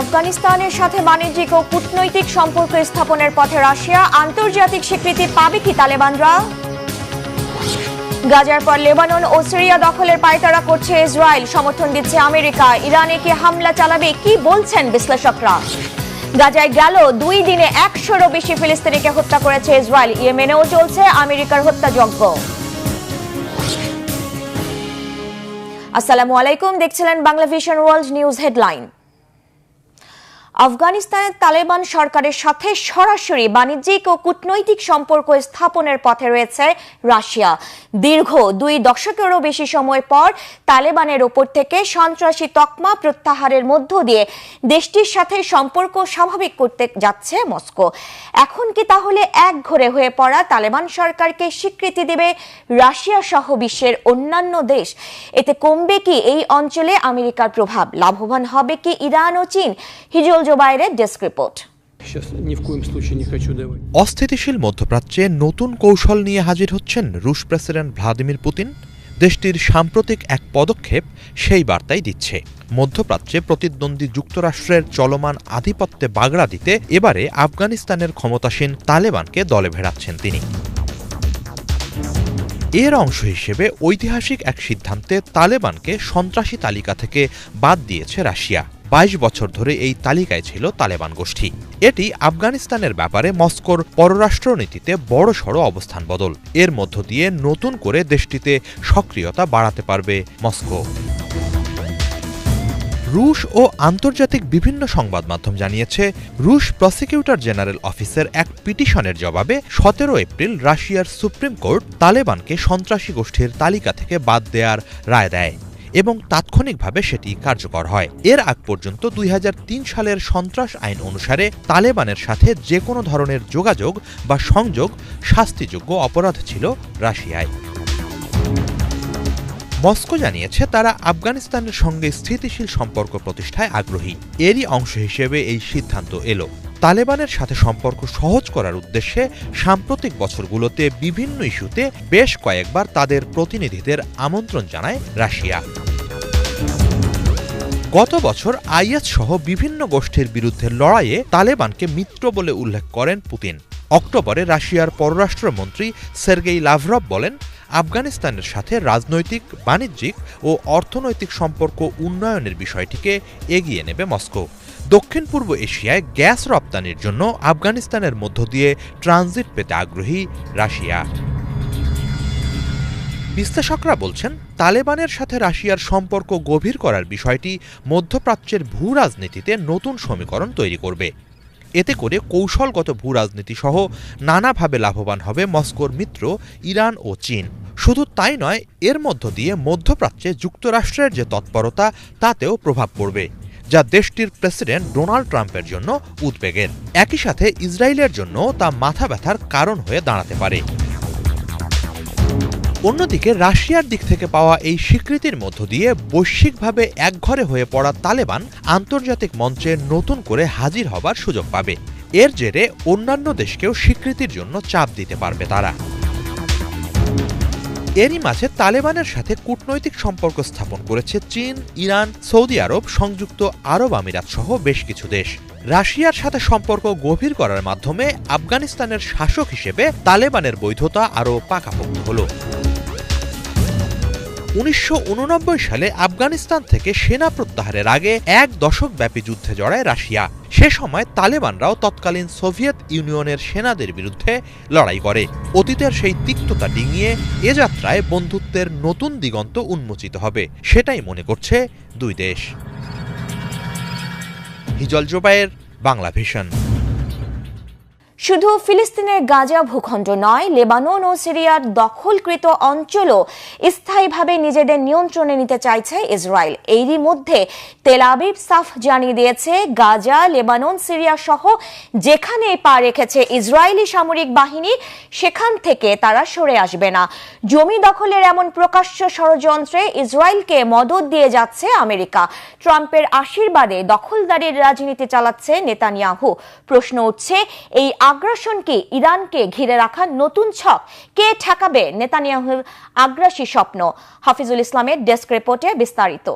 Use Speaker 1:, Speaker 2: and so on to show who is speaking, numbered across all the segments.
Speaker 1: আফগানিস্তানের সাথে বাণিজ্যিক ও কূটনৈতিক সম্পর্ক স্থাপনের পথে রাশিয়া আন্তর্জাতিক স্বীকৃতি পাবে কি তালেবানরা গাজার পর লেবানন ও সিরিয়া দখলের পায়তারা করছে ইসরায়েল সমর্থন দিচ্ছে আমেরিকা ইরানে কি হামলা চালাবে কি বলছেন বিশ্লেষকরা গাজায় গেল দুই দিনে একশোরও বেশি ফিলিস্তিনিকে হত্যা করেছে ইসরায়েল ইয়েমেনেও চলছে আমেরিকার হত্যাযজ্ঞ আসসালামু আলাইকুম দেখছিলেন Bangla vision world news headline আফগানিস্তানের তালেবান সরকারের সাথে সরাসরি বাণিজ্যিক ও কূটনৈতিক সম্পর্ক স্থাপনের পথে রয়েছে রাশিয়া দীর্ঘ দুই দশকেরও বেশি সময় পর তালেবানের ওপর থেকে সন্ত্রাসী তকমা প্রত্যাহারের মধ্য দিয়ে দেশটির সাথে সম্পর্ক স্বাভাবিক করতে যাচ্ছে মস্কো এখন কি তাহলে এক ঘরে হয়ে পড়া তালেবান সরকারকে স্বীকৃতি দেবে রাশিয়া সহ বিশ্বের অন্যান্য দেশ এতে কমবে কি এই অঞ্চলে আমেরিকার প্রভাব লাভবান হবে কি ইরান ও চীন হিজল জোবাইরের ডেস্ক রিপোর্ট
Speaker 2: অস্থিতিশীল মধ্যপ্রাচ্যে নতুন কৌশল নিয়ে হাজির হচ্ছেন রুশ প্রেসিডেন্ট ভ্লাদিমির পুতিন দেশটির সাম্প্রতিক এক পদক্ষেপ সেই বার্তাই দিচ্ছে মধ্যপ্রাচ্যে প্রতিদ্বন্দ্বী যুক্তরাষ্ট্রের চলমান আধিপত্যে বাগড়া দিতে এবারে আফগানিস্তানের ক্ষমতাসীন তালেবানকে দলে ভেড়াচ্ছেন তিনি এর অংশ হিসেবে ঐতিহাসিক এক সিদ্ধান্তে তালেবানকে সন্ত্রাসী তালিকা থেকে বাদ দিয়েছে রাশিয়া ২২ বছর ধরে এই তালিকায় ছিল তালেবান গোষ্ঠী এটি আফগানিস্তানের ব্যাপারে মস্কোর পররাষ্ট্রনীতিতে বড়সড় অবস্থান বদল এর মধ্য দিয়ে নতুন করে দেশটিতে সক্রিয়তা বাড়াতে পারবে মস্কো রুশ ও আন্তর্জাতিক বিভিন্ন সংবাদ মাধ্যম জানিয়েছে রুশ প্রসিকিউটর জেনারেল অফিসের এক পিটিশনের জবাবে সতেরো এপ্রিল রাশিয়ার সুপ্রিম কোর্ট তালেবানকে সন্ত্রাসী গোষ্ঠীর তালিকা থেকে বাদ দেয়ার রায় দেয় এবং তাৎক্ষণিকভাবে সেটি কার্যকর হয় এর আগ পর্যন্ত দুই সালের সন্ত্রাস আইন অনুসারে তালেবানের সাথে যে কোনো ধরনের যোগাযোগ বা সংযোগ শাস্তিযোগ্য অপরাধ ছিল রাশিয়ায় মস্কো জানিয়েছে তারা আফগানিস্তানের সঙ্গে স্থিতিশীল সম্পর্ক প্রতিষ্ঠায় আগ্রহী এরই অংশ হিসেবে এই সিদ্ধান্ত এলো তালেবানের সাথে সম্পর্ক সহজ করার উদ্দেশ্যে সাম্প্রতিক বছরগুলোতে বিভিন্ন ইস্যুতে বেশ কয়েকবার তাদের প্রতিনিধিদের আমন্ত্রণ জানায় রাশিয়া গত বছর আইএস সহ বিভিন্ন গোষ্ঠীর বিরুদ্ধে লড়াইয়ে তালেবানকে মিত্র বলে উল্লেখ করেন পুতিন অক্টোবরে রাশিয়ার পররাষ্ট্রমন্ত্রী সের্গেই লাভরভ বলেন আফগানিস্তানের সাথে রাজনৈতিক বাণিজ্যিক ও অর্থনৈতিক সম্পর্ক উন্নয়নের বিষয়টিকে এগিয়ে নেবে মস্কো দক্ষিণ পূর্ব এশিয়ায় গ্যাস রপ্তানির জন্য আফগানিস্তানের মধ্য দিয়ে ট্রানজিট পেতে আগ্রহী রাশিয়া বিশ্লেষকরা বলছেন তালেবানের সাথে রাশিয়ার সম্পর্ক গভীর করার বিষয়টি মধ্যপ্রাচ্যের ভূ রাজনীতিতে নতুন সমীকরণ তৈরি করবে এতে করে কৌশলগত ভূ রাজনীতি সহ নানাভাবে লাভবান হবে মস্কোর মিত্র ইরান ও চীন শুধু তাই নয় এর মধ্য দিয়ে মধ্যপ্রাচ্যে যুক্তরাষ্ট্রের যে তৎপরতা তাতেও প্রভাব পড়বে যা দেশটির প্রেসিডেন্ট ডোনাল্ড ট্রাম্পের জন্য উদ্বেগের একই সাথে ইসরায়েলের জন্য তা মাথা ব্যথার কারণ হয়ে দাঁড়াতে পারে অন্যদিকে রাশিয়ার দিক থেকে পাওয়া এই স্বীকৃতির মধ্য দিয়ে বৈশ্বিকভাবে একঘরে হয়ে পড়া তালেবান আন্তর্জাতিক মঞ্চে নতুন করে হাজির হবার সুযোগ পাবে এর জেরে অন্যান্য দেশকেও স্বীকৃতির জন্য চাপ দিতে পারবে তারা এরই মাঝে তালেবানের সাথে কূটনৈতিক সম্পর্ক স্থাপন করেছে চীন ইরান সৌদি আরব সংযুক্ত আরব আমিরাত সহ বেশ কিছু দেশ রাশিয়ার সাথে সম্পর্ক গভীর করার মাধ্যমে আফগানিস্তানের শাসক হিসেবে তালেবানের বৈধতা আরও পাকাপোক্ত হল উনিশশো সালে আফগানিস্তান থেকে সেনা প্রত্যাহারের আগে এক দশক ব্যাপী যুদ্ধে জড়ায় রাশিয়া সে সময় তালেবানরাও তৎকালীন সোভিয়েত ইউনিয়নের সেনাদের বিরুদ্ধে লড়াই করে অতীতের সেই তিক্ততা ডিঙিয়ে এ যাত্রায় বন্ধুত্বের নতুন দিগন্ত উন্মোচিত হবে সেটাই মনে করছে দুই দেশ হিজল জোবায়ের বাংলা ভিশন
Speaker 1: শুধু ফিলিস্তিনের গাজা ভূখণ্ড নয় লেবানন ও সিরিয়ার দখলকৃত অঞ্চলও স্থায়ীভাবে নিজেদের নিয়ন্ত্রণে নিতে চাইছে ইসরায়েল এরই মধ্যে তেলাবিব সাফ জানিয়ে দিয়েছে গাজা লেবানন সিরিয়া সহ যেখানে পা রেখেছে ইসরায়েলি সামরিক বাহিনী সেখান থেকে তারা সরে আসবে না জমি দখলের এমন প্রকাশ্য ষড়যন্ত্রে ইসরায়েলকে মদত দিয়ে যাচ্ছে আমেরিকা ট্রাম্পের আশীর্বাদে দখলদারির রাজনীতি চালাচ্ছে নেতানিয়াহু প্রশ্ন উঠছে এই আগ্রাসনকে ইরানকে ঘিরে রাখা নতুন ছক কে ঠেকাবে নেতানিয়াহুর আগ্রাসী স্বপ্ন হাফিজুল ইসলামের ডেস্ক রিপোর্টে বিস্তারিত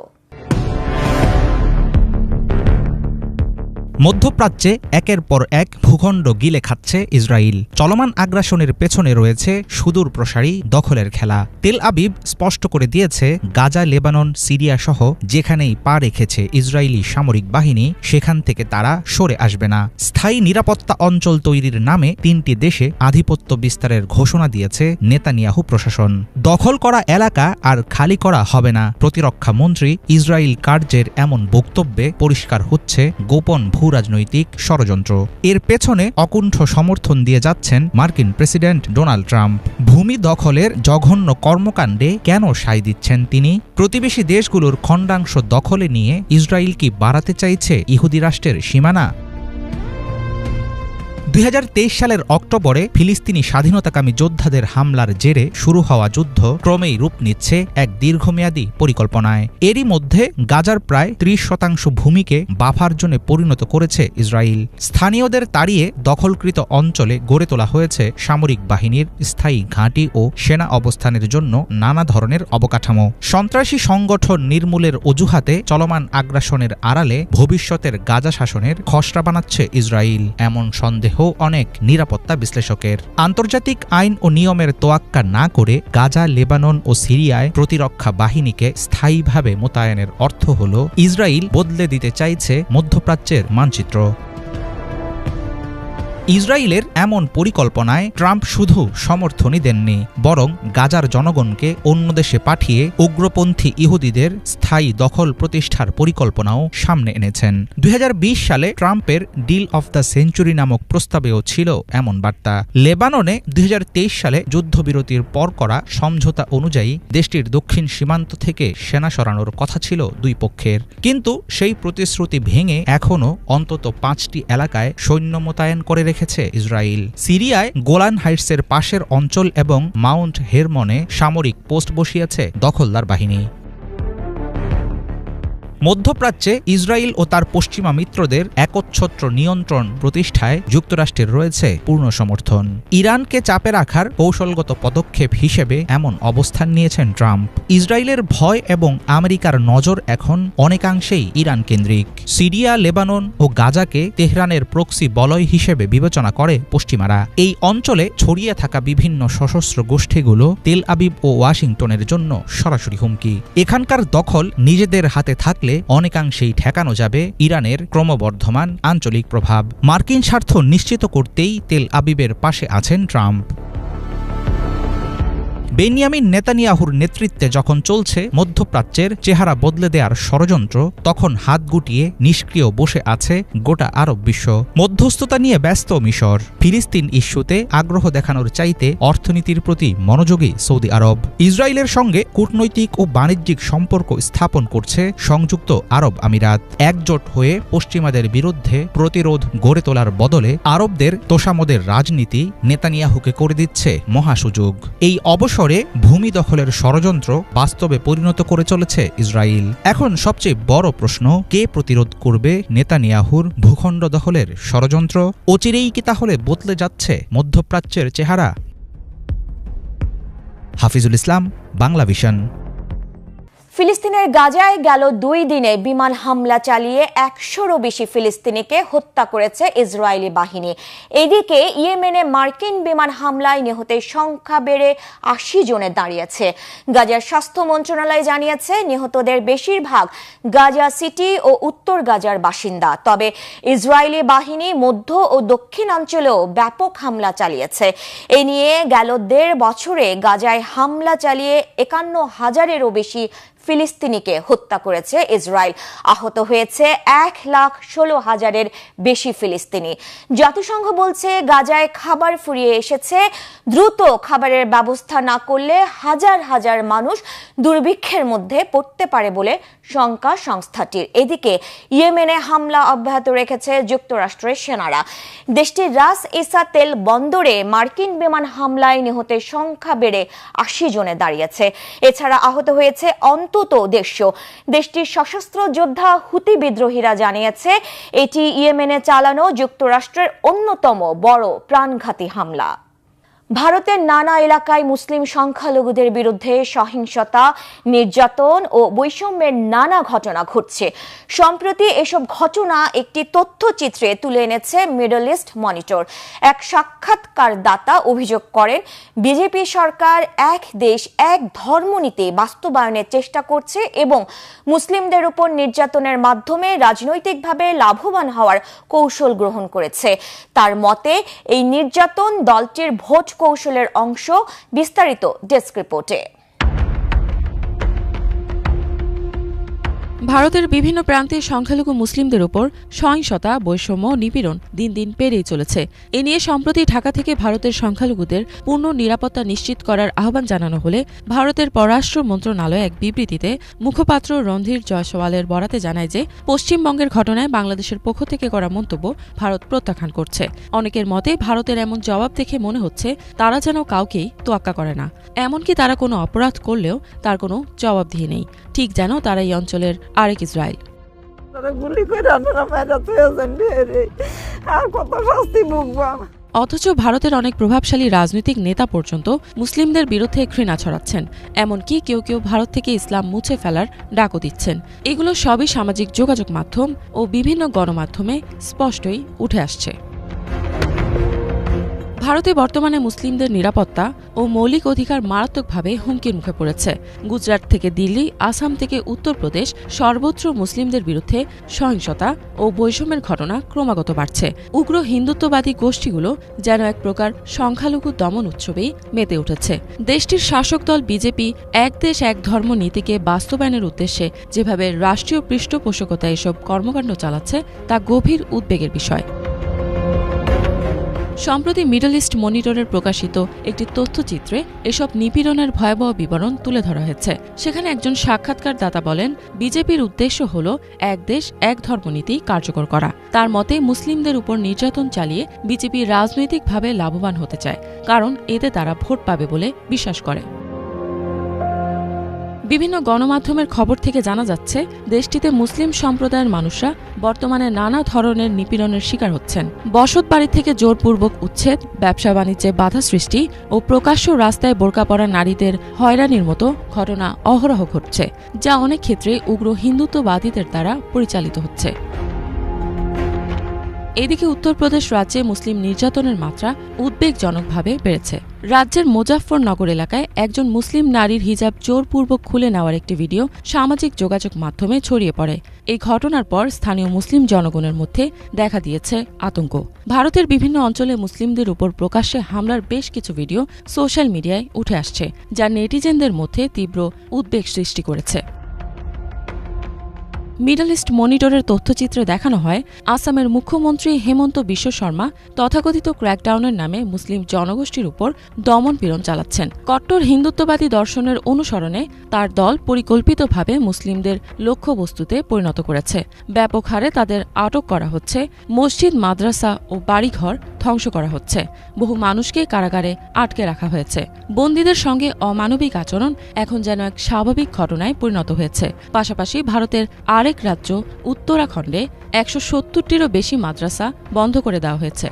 Speaker 2: মধ্যপ্রাচ্যে একের পর এক ভূখণ্ড গিলে খাচ্ছে ইসরায়েল চলমান আগ্রাসনের পেছনে রয়েছে সুদূর প্রসারী দখলের খেলা তেল আবিব স্পষ্ট করে দিয়েছে গাজা লেবানন সিরিয়া সহ যেখানেই পা রেখেছে ইসরায়েলি সামরিক বাহিনী সেখান থেকে তারা সরে আসবে না স্থায়ী নিরাপত্তা অঞ্চল তৈরির নামে তিনটি দেশে আধিপত্য বিস্তারের ঘোষণা দিয়েছে নেতানিয়াহু প্রশাসন দখল করা এলাকা আর খালি করা হবে না প্রতিরক্ষা মন্ত্রী ইসরায়েল কার্যের এমন বক্তব্যে পরিষ্কার হচ্ছে গোপন ভূ রাজনৈতিক ষড়যন্ত্র এর পেছনে অকুণ্ঠ সমর্থন দিয়ে যাচ্ছেন মার্কিন প্রেসিডেন্ট ডোনাল্ড ট্রাম্প ভূমি দখলের জঘন্য কর্মকাণ্ডে কেন সায় দিচ্ছেন তিনি প্রতিবেশী দেশগুলোর খণ্ডাংশ দখলে নিয়ে ইসরায়েল কি বাড়াতে চাইছে ইহুদি রাষ্ট্রের সীমানা দুই সালের অক্টোবরে ফিলিস্তিনি স্বাধীনতাকামী যোদ্ধাদের হামলার জেরে শুরু হওয়া যুদ্ধ ক্রমেই রূপ নিচ্ছে এক দীর্ঘমেয়াদী পরিকল্পনায় এরই মধ্যে গাজার প্রায় ত্রিশ শতাংশ ভূমিকে বাফার জন্য পরিণত করেছে ইসরায়েল স্থানীয়দের তাড়িয়ে দখলকৃত অঞ্চলে গড়ে তোলা হয়েছে সামরিক বাহিনীর স্থায়ী ঘাঁটি ও সেনা অবস্থানের জন্য নানা ধরনের অবকাঠামো সন্ত্রাসী সংগঠন নির্মূলের অজুহাতে চলমান আগ্রাসনের আড়ালে ভবিষ্যতের গাজা শাসনের খসড়া বানাচ্ছে ইসরায়েল এমন সন্দেহ অনেক নিরাপত্তা বিশ্লেষকের আন্তর্জাতিক আইন ও নিয়মের তোয়াক্কা না করে গাজা লেবানন ও সিরিয়ায় প্রতিরক্ষা বাহিনীকে স্থায়ীভাবে মোতায়েনের অর্থ হল ইসরায়েল বদলে দিতে চাইছে মধ্যপ্রাচ্যের মানচিত্র ইসরায়েলের এমন পরিকল্পনায় ট্রাম্প শুধু সমর্থনই দেননি বরং গাজার জনগণকে অন্য দেশে পাঠিয়ে উগ্রপন্থী ইহুদিদের স্থায়ী দখল প্রতিষ্ঠার পরিকল্পনাও সামনে এনেছেন দু সালে ট্রাম্পের ডিল অফ দ্য সেঞ্চুরি নামক প্রস্তাবেও ছিল এমন বার্তা লেবাননে দু সালে যুদ্ধবিরতির পর করা সমঝোতা অনুযায়ী দেশটির দক্ষিণ সীমান্ত থেকে সেনা সরানোর কথা ছিল দুই পক্ষের কিন্তু সেই প্রতিশ্রুতি ভেঙে এখনও অন্তত পাঁচটি এলাকায় সৈন্য মোতায়েন করে রেখে রেখেছে ইসরায়েল সিরিয়ায় গোলান হাইটসের পাশের অঞ্চল এবং মাউন্ট হেরমনে সামরিক পোস্ট বসিয়েছে দখলদার বাহিনী মধ্যপ্রাচ্যে ইসরায়েল ও তার পশ্চিমা মিত্রদের একচ্ছত্র নিয়ন্ত্রণ প্রতিষ্ঠায় যুক্তরাষ্ট্রের রয়েছে পূর্ণ সমর্থন ইরানকে চাপে রাখার কৌশলগত পদক্ষেপ হিসেবে এমন অবস্থান নিয়েছেন ট্রাম্প ইসরায়েলের ভয় এবং আমেরিকার নজর এখন অনেকাংশেই ইরান কেন্দ্রিক সিরিয়া লেবানন ও গাজাকে তেহরানের প্রক্সি বলয় হিসেবে বিবেচনা করে পশ্চিমারা এই অঞ্চলে ছড়িয়ে থাকা বিভিন্ন সশস্ত্র গোষ্ঠীগুলো তেল আবিব ও ওয়াশিংটনের জন্য সরাসরি হুমকি এখানকার দখল নিজেদের হাতে থাকলে গেলে অনেকাংশেই ঠেকানো যাবে ইরানের ক্রমবর্ধমান আঞ্চলিক প্রভাব মার্কিন স্বার্থ নিশ্চিত করতেই তেল আবিবের পাশে আছেন ট্রাম্প বেনিয়ামিন নেতানিয়াহুর নেতৃত্বে যখন চলছে মধ্যপ্রাচ্যের চেহারা বদলে দেয়ার ষড়যন্ত্র তখন হাত গুটিয়ে নিষ্ক্রিয় বসে আছে গোটা আরব বিশ্ব মধ্যস্থতা নিয়ে ব্যস্ত মিশর ফিলিস্তিন ইস্যুতে আগ্রহ দেখানোর চাইতে অর্থনীতির প্রতি মনোযোগী সৌদি আরব ইসরায়েলের সঙ্গে কূটনৈতিক ও বাণিজ্যিক সম্পর্ক স্থাপন করছে সংযুক্ত আরব আমিরাত একজোট হয়ে পশ্চিমাদের বিরুদ্ধে প্রতিরোধ গড়ে তোলার বদলে আরবদের তোষামদের রাজনীতি নেতানিয়াহুকে করে দিচ্ছে মহাসুযোগ এই অবসর সরে ভূমি দখলের ষড়যন্ত্র বাস্তবে পরিণত করে চলেছে ইসরায়েল এখন সবচেয়ে বড় প্রশ্ন কে প্রতিরোধ করবে নেতানিয়াহুর ভূখণ্ড দখলের ষড়যন্ত্র অচিরেই কি তাহলে বদলে যাচ্ছে মধ্যপ্রাচ্যের চেহারা হাফিজুল ইসলাম বাংলা ভিশন
Speaker 1: ফিলিস্তিনের গাজায় গেল দুই দিনে বিমান হামলা চালিয়ে একশোরও বেশি ফিলিস্তিনিকে হত্যা করেছে ইসরায়েলি বাহিনী এদিকে ইয়েমেনে মার্কিন বিমান হামলায় নিহতের সংখ্যা বেড়ে আশি জনে দাঁড়িয়েছে গাজার স্বাস্থ্য মন্ত্রণালয় জানিয়েছে নিহতদের বেশিরভাগ গাজা সিটি ও উত্তর গাজার বাসিন্দা তবে ইসরায়েলি বাহিনী মধ্য ও দক্ষিণাঞ্চলেও ব্যাপক হামলা চালিয়েছে এ নিয়ে গেল দেড় বছরে গাজায় হামলা চালিয়ে একান্ন হাজারেরও বেশি ফিলিস্তিনিকে হত্যা করেছে ইসরায়েল আহত হয়েছে এক লাখ ষোলো হাজারের বেশি ফিলিস্তিনি জাতিসংঘ বলছে গাজায় খাবার ফুরিয়ে এসেছে দ্রুত খাবারের ব্যবস্থা না করলে হাজার হাজার মানুষ দুর্ভিক্ষের মধ্যে পড়তে পারে বলে শঙ্কা সংস্থাটির এদিকে ইয়েমেনে হামলা অব্যাহত রেখেছে যুক্তরাষ্ট্রের সেনারা দেশটির রাস ইসা তেল বন্দরে মার্কিন বিমান হামলায় নিহতের সংখ্যা বেড়ে আশি জনে দাঁড়িয়েছে এছাড়া আহত হয়েছে অন্ত অন্তত উদ্দেশ্য দেশটির সশস্ত্র যোদ্ধা হুতি বিদ্রোহীরা জানিয়েছে এটি ইয়েমেনে চালানো যুক্তরাষ্ট্রের অন্যতম বড় প্রাণঘাতী হামলা ভারতের নানা এলাকায় মুসলিম সংখ্যালঘুদের বিরুদ্ধে সহিংসতা নির্যাতন ও বৈষম্যের নানা ঘটনা ঘটছে সম্প্রতি এসব ঘটনা একটি তথ্যচিত্রে তুলে এনেছে মিডল ইস্ট মনিটর এক সাক্ষাৎকার দাতা অভিযোগ করেন বিজেপি সরকার এক দেশ এক ধর্ম বাস্তবায়নের চেষ্টা করছে এবং মুসলিমদের উপর নির্যাতনের মাধ্যমে রাজনৈতিকভাবে লাভবান হওয়ার কৌশল গ্রহণ করেছে তার মতে এই নির্যাতন দলটির ভোট কৌশলের অংশ বিস্তারিত ডেস্ক রিপোর্টে
Speaker 3: ভারতের বিভিন্ন প্রান্তে সংখ্যালঘু মুসলিমদের উপর সহিংসতা বৈষম্য নিপীড়ন দিন দিন পেরেই চলেছে এ নিয়ে সম্প্রতি ঢাকা থেকে ভারতের সংখ্যালঘুদের পূর্ণ নিরাপত্তা নিশ্চিত করার আহ্বান জানানো হলে ভারতের পররাষ্ট্র মন্ত্রণালয় এক বিবৃতিতে মুখপাত্র রণধীর জয়সওয়ালের বরাতে জানায় যে পশ্চিমবঙ্গের ঘটনায় বাংলাদেশের পক্ষ থেকে করা মন্তব্য ভারত প্রত্যাখ্যান করছে অনেকের মতে ভারতের এমন জবাব দেখে মনে হচ্ছে তারা যেন কাউকেই তোয়াক্কা করে না এমনকি তারা কোনো অপরাধ করলেও তার কোনো জবাবদিহি নেই ঠিক যেন তারা এই অঞ্চলের আরেক ইসরায়েল অথচ ভারতের অনেক প্রভাবশালী রাজনৈতিক নেতা পর্যন্ত মুসলিমদের বিরুদ্ধে ঘৃণা ছড়াচ্ছেন এমনকি কেউ কেউ ভারত থেকে ইসলাম মুছে ফেলার ডাকও দিচ্ছেন এগুলো সবই সামাজিক যোগাযোগ মাধ্যম ও বিভিন্ন গণমাধ্যমে স্পষ্টই উঠে আসছে ভারতে বর্তমানে মুসলিমদের নিরাপত্তা ও মৌলিক অধিকার মারাত্মকভাবে হুমকির মুখে পড়েছে গুজরাট থেকে দিল্লি আসাম থেকে উত্তরপ্রদেশ সর্বত্র মুসলিমদের বিরুদ্ধে সহিংসতা ও বৈষম্যের ঘটনা ক্রমাগত বাড়ছে উগ্র হিন্দুত্ববাদী গোষ্ঠীগুলো যেন এক প্রকার সংখ্যালঘু দমন উৎসবেই মেতে উঠেছে দেশটির শাসক দল বিজেপি এক দেশ এক ধর্ম নীতিকে বাস্তবায়নের উদ্দেশ্যে যেভাবে রাষ্ট্রীয় পৃষ্ঠপোষকতা এসব কর্মকাণ্ড চালাচ্ছে তা গভীর উদ্বেগের বিষয় সম্প্রতি মিডল ইস্ট মনিটরের প্রকাশিত একটি তথ্যচিত্রে এসব নিপীড়নের ভয়াবহ বিবরণ তুলে ধরা হয়েছে সেখানে একজন সাক্ষাৎকার দাতা বলেন বিজেপির উদ্দেশ্য হল এক দেশ এক ধর্মনীতি কার্যকর করা তার মতে মুসলিমদের উপর নির্যাতন চালিয়ে বিজেপি রাজনৈতিকভাবে লাভবান হতে চায় কারণ এতে তারা ভোট পাবে বলে বিশ্বাস করে বিভিন্ন গণমাধ্যমের খবর থেকে জানা যাচ্ছে দেশটিতে মুসলিম সম্প্রদায়ের মানুষরা বর্তমানে নানা ধরনের নিপীড়নের শিকার হচ্ছেন বসত বাড়ি থেকে জোরপূর্বক উচ্ছেদ ব্যবসা বাণিজ্যে বাধা সৃষ্টি ও প্রকাশ্য রাস্তায় বোরকা পরা নারীদের হয়রানির মতো ঘটনা অহরহ ঘটছে যা অনেক ক্ষেত্রে উগ্র হিন্দুত্ববাদীদের দ্বারা পরিচালিত হচ্ছে এদিকে উত্তরপ্রদেশ রাজ্যে মুসলিম নির্যাতনের মাত্রা উদ্বেগজনকভাবে বেড়েছে রাজ্যের মোজাফফরনগর এলাকায় একজন মুসলিম নারীর হিজাব জোরপূর্বক খুলে নেওয়ার একটি ভিডিও সামাজিক যোগাযোগ মাধ্যমে ছড়িয়ে পড়ে এই ঘটনার পর স্থানীয় মুসলিম জনগণের মধ্যে দেখা দিয়েছে আতঙ্ক ভারতের বিভিন্ন অঞ্চলে মুসলিমদের উপর প্রকাশ্যে হামলার বেশ কিছু ভিডিও সোশ্যাল মিডিয়ায় উঠে আসছে যা নেটিজেনদের মধ্যে তীব্র উদ্বেগ সৃষ্টি করেছে মিডল ইস্ট মনিটরের তথ্যচিত্রে দেখানো হয় আসামের মুখ্যমন্ত্রী হেমন্ত বিশ্ব শর্মা তথাকথিত ক্র্যাকডাউনের নামে মুসলিম জনগোষ্ঠীর উপর দমন পীড়ন চালাচ্ছেন কট্টর হিন্দুত্ববাদী দর্শনের অনুসরণে তার দল পরিকল্পিতভাবে মুসলিমদের লক্ষ্যবস্তুতে পরিণত করেছে ব্যাপক হারে তাদের আটক করা হচ্ছে মসজিদ মাদ্রাসা ও বাড়িঘর ধ্বংস করা হচ্ছে বহু মানুষকে কারাগারে আটকে রাখা হয়েছে বন্দীদের সঙ্গে অমানবিক আচরণ এখন যেন এক স্বাভাবিক ঘটনায় পরিণত হয়েছে পাশাপাশি ভারতের আরেক রাজ্য উত্তরাখণ্ডে একশো সত্তরটিরও বেশি মাদ্রাসা বন্ধ করে দেওয়া হয়েছে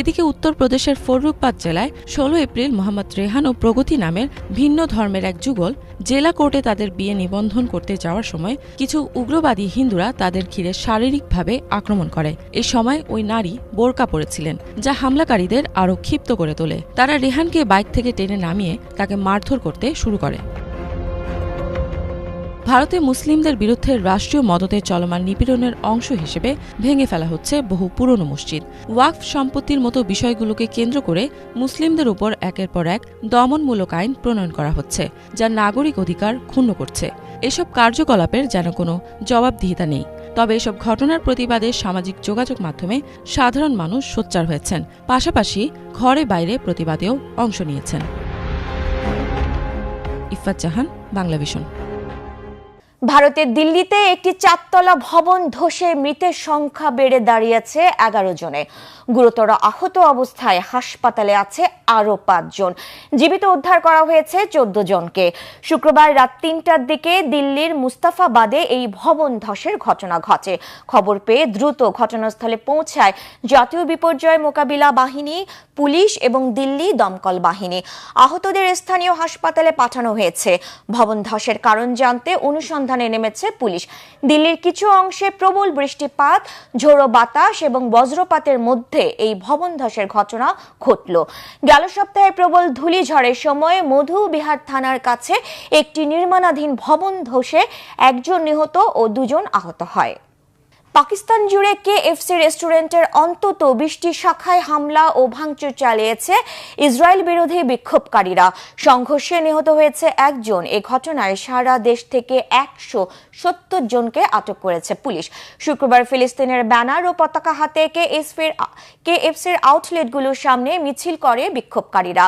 Speaker 3: এদিকে উত্তরপ্রদেশের ফররুখবাদ জেলায় ষোলো এপ্রিল মোহাম্মদ রেহান ও প্রগতি নামের ভিন্ন ধর্মের এক যুগল জেলা কোর্টে তাদের বিয়ে নিবন্ধন করতে যাওয়ার সময় কিছু উগ্রবাদী হিন্দুরা তাদের ঘিরে শারীরিকভাবে আক্রমণ করে এ সময় ওই নারী বোরকা পরেছিলেন যা হামলাকারীদের আরও ক্ষিপ্ত করে তোলে তারা রেহানকে বাইক থেকে টেনে নামিয়ে তাকে মারধর করতে শুরু করে ভারতে মুসলিমদের বিরুদ্ধে রাষ্ট্রীয় মদতের চলমান নিপীড়নের অংশ হিসেবে ভেঙে ফেলা হচ্ছে বহু পুরনো মসজিদ ওয়াকফ সম্পত্তির মতো বিষয়গুলোকে কেন্দ্র করে মুসলিমদের উপর একের পর এক দমনমূলক আইন প্রণয়ন করা হচ্ছে যা নাগরিক অধিকার ক্ষুণ্ণ করছে এসব কার্যকলাপের যেন কোনো জবাবদিহিতা নেই তবে এসব ঘটনার প্রতিবাদে সামাজিক যোগাযোগ মাধ্যমে সাধারণ মানুষ সোচ্চার হয়েছেন পাশাপাশি ঘরে বাইরে প্রতিবাদেও অংশ নিয়েছেন ইফাত জাহান বাংলা
Speaker 1: ভারতের দিল্লিতে একটি চারতলা ভবন ধসে মৃতের সংখ্যা বেড়ে দাঁড়িয়েছে এগারো জনে গুরুতর আহত অবস্থায় হাসপাতালে আছে আরও পাঁচজন জীবিত উদ্ধার করা হয়েছে চোদ্দ জনকে শুক্রবার রাত তিনটার দিকে দিল্লির মুস্তাফাবাদে এই ভবন ধসের ঘটনা ঘটে খবর পেয়ে দ্রুত ঘটনাস্থলে পৌঁছায় জাতীয় বিপর্যয় মোকাবিলা বাহিনী পুলিশ এবং দিল্লি দমকল বাহিনী আহতদের স্থানীয় হাসপাতালে পাঠানো হয়েছে ভবন ধসের কারণ জানতে অনুসন্ধানে নেমেছে পুলিশ দিল্লির কিছু অংশে প্রবল বৃষ্টিপাত ঝোড়ো বাতাস এবং বজ্রপাতের মধ্যে এই ভবন ধসের ঘটনা ঘটল গেল সপ্তাহে প্রবল ধূলিঝড়ের সময় মধু বিহার থানার কাছে একটি নির্মাণাধীন ভবন ধসে একজন নিহত ও দুজন আহত হয় পাকিস্তান জুড়ে কেএফসি রেস্টুরেন্টের অন্তত বিশটি শাখায় হামলা ও ভাঙচুর চালিয়েছে ইসরায়েল বিরোধী বিক্ষোভকারীরা সংঘর্ষে নিহত হয়েছে একজন এ ঘটনায় সারা দেশ থেকে একশো সত্তর জনকে আটক করেছে পুলিশ শুক্রবার ফিলিস্তিনের ব্যানার ও পতাকা হাতে কেএসফির কেএফসির আউটলেটগুলোর সামনে মিছিল করে বিক্ষোভকারীরা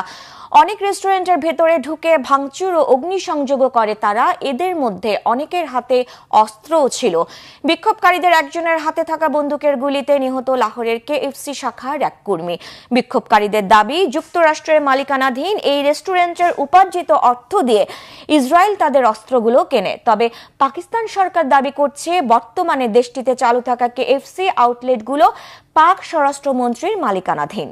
Speaker 1: অনেক রেস্টুরেন্টের ভেতরে ঢুকে ভাঙচুর ও অগ্নিসংযোগ করে তারা এদের মধ্যে অনেকের হাতে অস্ত্রও ছিল বিক্ষোভকারীদের একজনের হাতে থাকা বন্দুকের গুলিতে নিহত লাহোরের কেএফসি শাখার এক কর্মী বিক্ষোভকারীদের দাবি যুক্তরাষ্ট্রের মালিকানাধীন এই রেস্টুরেন্টের উপার্জিত অর্থ দিয়ে ইসরায়েল তাদের অস্ত্রগুলো কেনে তবে পাকিস্তান সরকার দাবি করছে বর্তমানে দেশটিতে চালু থাকা কেএফসি আউটলেটগুলো পাক স্বরাষ্ট্রমন্ত্রীর মালিকানাধীন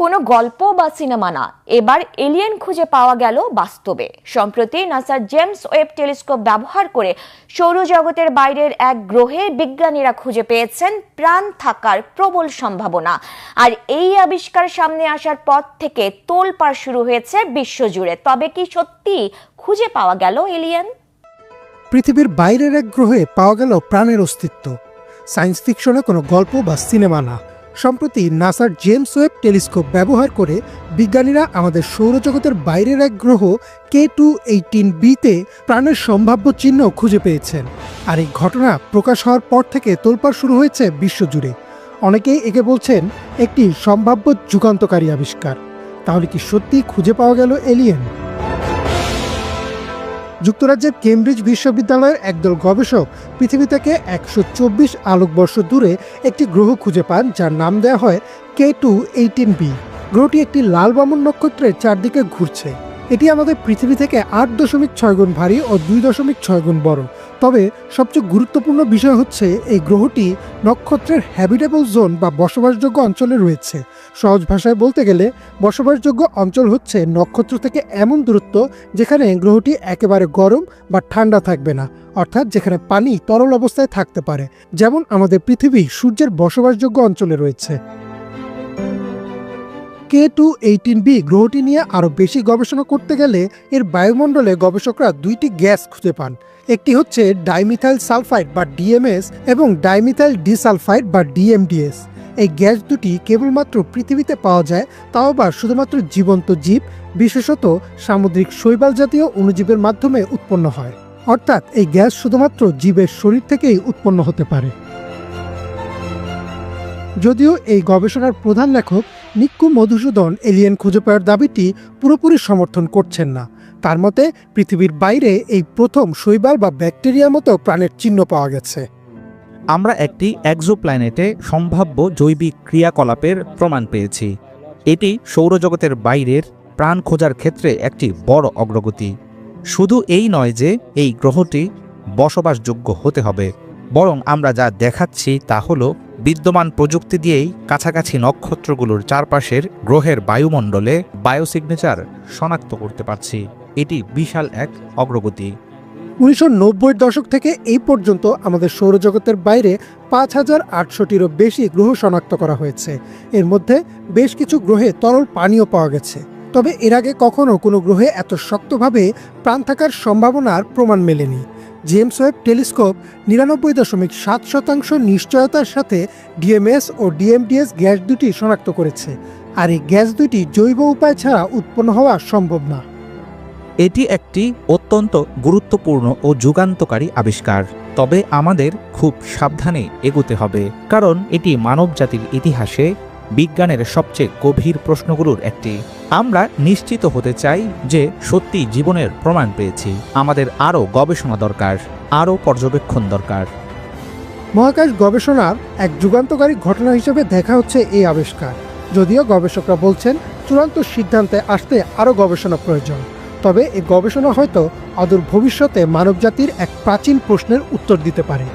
Speaker 1: কোনো গল্প বা সিনেমা না এবার এলিয়েন খুঁজে পাওয়া গেল বাস্তবে সম্প্রতি নাসার জেমস ওয়েব টেলিস্কোপ ব্যবহার করে সৌরজগতের বাইরের এক গ্রহে বিজ্ঞানীরা খুঁজে পেয়েছেন প্রাণ থাকার প্রবল সম্ভাবনা আর এই আবিষ্কার সামনে আসার পর থেকে তোলপাড় শুরু হয়েছে বিশ্বজুড়ে তবে কি সত্যি খুঁজে পাওয়া গেল এলিয়েন
Speaker 4: পৃথিবীর বাইরের এক গ্রহে পাওয়া গেল প্রাণের অস্তিত্ব সায়েন্স ফিকশনে কোনো গল্প বা সিনেমা না সম্প্রতি নাসার জেমস ওয়েব টেলিস্কোপ ব্যবহার করে বিজ্ঞানীরা আমাদের সৌরজগতের বাইরের এক গ্রহ কে টু এইটিন বিতে প্রাণের সম্ভাব্য চিহ্ন খুঁজে পেয়েছেন আর এই ঘটনা প্রকাশ হওয়ার পর থেকে তোলপাড় শুরু হয়েছে বিশ্বজুড়ে অনেকেই একে বলছেন একটি সম্ভাব্য যুগান্তকারী আবিষ্কার তাহলে কি সত্যি খুঁজে পাওয়া গেল এলিয়েন যুক্তরাজ্যের কেমব্রিজ বিশ্ববিদ্যালয়ের একদল গবেষক পৃথিবী থেকে একশো চব্বিশ আলোকবর্ষ দূরে একটি গ্রহ খুঁজে পান যার নাম দেওয়া হয় কে টু এইটিন বি গ্রহটি একটি লাল বামন নক্ষত্রের চারদিকে ঘুরছে এটি আমাদের পৃথিবী থেকে আট দশমিক ছয় গুণ ভারী ও দুই দশমিক ছয় গুণ বড় তবে সবচেয়ে গুরুত্বপূর্ণ বিষয় হচ্ছে এই গ্রহটি নক্ষত্রের হ্যাবিটেবল জোন বা বসবাসযোগ্য অঞ্চলে রয়েছে সহজ ভাষায় বলতে গেলে বসবাসযোগ্য অঞ্চল হচ্ছে নক্ষত্র থেকে এমন দূরত্ব যেখানে গ্রহটি একেবারে গরম বা ঠান্ডা থাকবে না অর্থাৎ যেখানে পানি তরল অবস্থায় থাকতে পারে যেমন আমাদের পৃথিবী সূর্যের বসবাসযোগ্য অঞ্চলে রয়েছে কে টু এইটিন বি গ্রহটি নিয়ে আরও বেশি গবেষণা করতে গেলে এর বায়ুমণ্ডলে গবেষকরা দুইটি গ্যাস খুঁজে পান একটি হচ্ছে ডাইমিথাইল সালফাইড বা ডিএমএস এবং ডাইমিথাইল ডিসালফাইড বা ডিএমডিএস এই গ্যাস দুটি কেবলমাত্র পৃথিবীতে পাওয়া যায় তাও আবার শুধুমাত্র জীবন্ত জীব বিশেষত সামুদ্রিক শৈবাল জাতীয় অণুজীবের মাধ্যমে উৎপন্ন হয় অর্থাৎ এই গ্যাস শুধুমাত্র জীবের শরীর থেকেই উৎপন্ন হতে পারে যদিও এই গবেষণার প্রধান লেখক নিক্কু মধুসূদন এলিয়েন খুঁজে পাওয়ার দাবিটি পুরোপুরি সমর্থন করছেন না তার মতে পৃথিবীর বাইরে এই প্রথম শৈবাল বা ব্যাকটেরিয়ার মতো প্রাণের চিহ্ন পাওয়া গেছে
Speaker 5: আমরা একটি অ্যাক্সোপ্ল্যানেটে সম্ভাব্য জৈবিক ক্রিয়াকলাপের প্রমাণ পেয়েছি এটি সৌরজগতের বাইরের প্রাণ খোঁজার ক্ষেত্রে একটি বড় অগ্রগতি শুধু এই নয় যে এই গ্রহটি বসবাসযোগ্য হতে হবে বরং আমরা যা দেখাচ্ছি তা হল বিদ্যমান প্রযুক্তি দিয়েই কাছাকাছি নক্ষত্রগুলোর চারপাশের গ্রহের বায়ুমণ্ডলে বায়োসিগনেচার শনাক্ত করতে পারছি এটি বিশাল এক অগ্রগতি
Speaker 4: উনিশশো দশক থেকে এই পর্যন্ত আমাদের সৌরজগতের বাইরে পাঁচ হাজার আটশোটিরও বেশি গ্রহ শনাক্ত করা হয়েছে এর মধ্যে বেশ কিছু গ্রহে তরল পানীয় পাওয়া গেছে তবে এর আগে কখনও কোনো গ্রহে এত শক্তভাবে প্রাণ থাকার সম্ভাবনার প্রমাণ মেলেনি জেমস ওয়েব টেলিস্কোপ নিরানব্বই দশমিক সাত শতাংশ নিশ্চয়তার সাথে ডিএমএস ও ডিএমডিএস গ্যাস দুটি শনাক্ত করেছে আর এই গ্যাস দুটি জৈব উপায় ছাড়া উৎপন্ন হওয়া সম্ভব না
Speaker 5: এটি একটি অত্যন্ত গুরুত্বপূর্ণ ও যুগান্তকারী আবিষ্কার তবে আমাদের খুব সাবধানে এগোতে হবে কারণ এটি মানবজাতির ইতিহাসে বিজ্ঞানের সবচেয়ে গভীর প্রশ্নগুলোর একটি আমরা নিশ্চিত হতে চাই যে সত্যি জীবনের প্রমাণ পেয়েছি আমাদের আরও গবেষণা দরকার আরও পর্যবেক্ষণ দরকার
Speaker 4: মহাকাশ গবেষণার এক যুগান্তকারী ঘটনা হিসেবে দেখা হচ্ছে এই আবিষ্কার যদিও গবেষকরা বলছেন চূড়ান্ত সিদ্ধান্তে আসতে আরও গবেষণা প্রয়োজন তবে এ গবেষণা হয়তো অদূর ভবিষ্যতে মানবজাতির এক প্রাচীন প্রশ্নের উত্তর দিতে পারে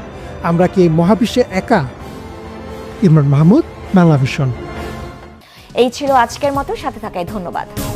Speaker 4: আমরা কি এই মহাবিশ্বে একা ইমরান মাহমুদ বাংলা এই ছিল আজকের মতো সাথে থাকায় ধন্যবাদ